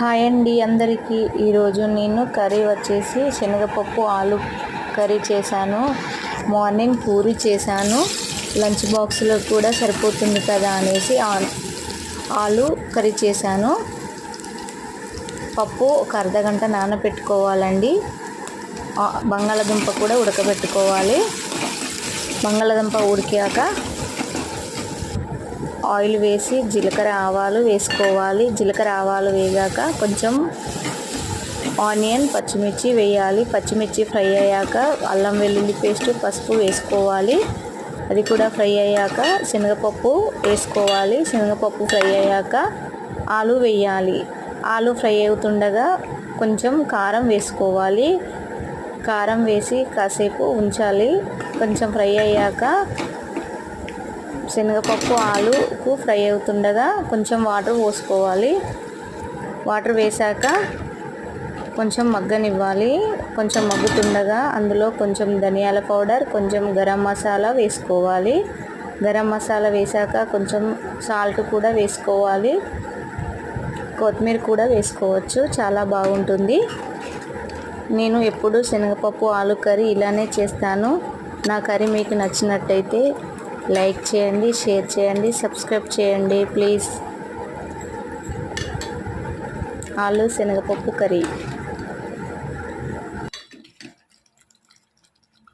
Hi అండి అందరికీ. ఈరోజు నేను కర్రీ వచ్చేసి శనగపప్పు ఆలు కర్రీ చేశాను. మార్నింగ్ పూరి చేశాను. లంచ్ బాక్స్లో కూడా సరిపోతుంది కదా అనేసి ఆ- ఆలు కర్రీ చేశాను. పప్పు ఒక అర్ధగంట నానబెట్టుకోవాలండి. బంగాళదుంప కూడా ఉడకబెట్టుకోవాలి. బంగాళదుంప ఉడికాక ఆయిల్ వేసి జీలకర్ర ఆవాలు వేసుకోవాలి. జీలకర్ర ఆవాలు వేగాక కొంచెం ఆనియన్ పచ్చిమిర్చి వేయాలి. పచ్చిమిర్చి ఫ్రై అయ్యాక అల్లం వెల్లుల్లి పేస్ట్ పసుపు వేసుకోవాలి. అది కూడా ఫ్రై అయ్యాక శనగపప్పు వేసుకోవాలి. శనగపప్పు ఫ్రై అయ్యాక ఆలు వేయాలి. ఆలు ఫ్రై అవుతుండగా కొంచెం కారం వేసుకోవాలి. కారం వేసి కాసేపు ఉంచాలి. కొంచెం ఫ్రై అయ్యాక శనగపప్పు ఆలుకు ఫ్రై అవుతుండగా కొంచెం వాటర్ పోసుకోవాలి. వాటర్ వేసాక కొంచెం మగ్గనివ్వాలి. కొంచెం మగ్గుతుండగా అందులో కొంచెం ధనియాల పౌడర్ కొంచెం గరం మసాలా వేసుకోవాలి. గరం మసాలా వేసాక కొంచెం సాల్ట్ కూడా వేసుకోవాలి. కొత్తిమీర కూడా వేసుకోవచ్చు. చాలా బాగుంటుంది. నేను ఎప్పుడు శనగపప్పు ఆలు కర్రీ ఇలానే చేస్తాను. నా కర్రీ మీకు నచ్చినట్టయితే లైక్ చేయండి షేర్ చేయండి సబ్స్క్రైబ్ చేయండి ప్లీజ్. ఆలు శనగపప్పు కర్రీ.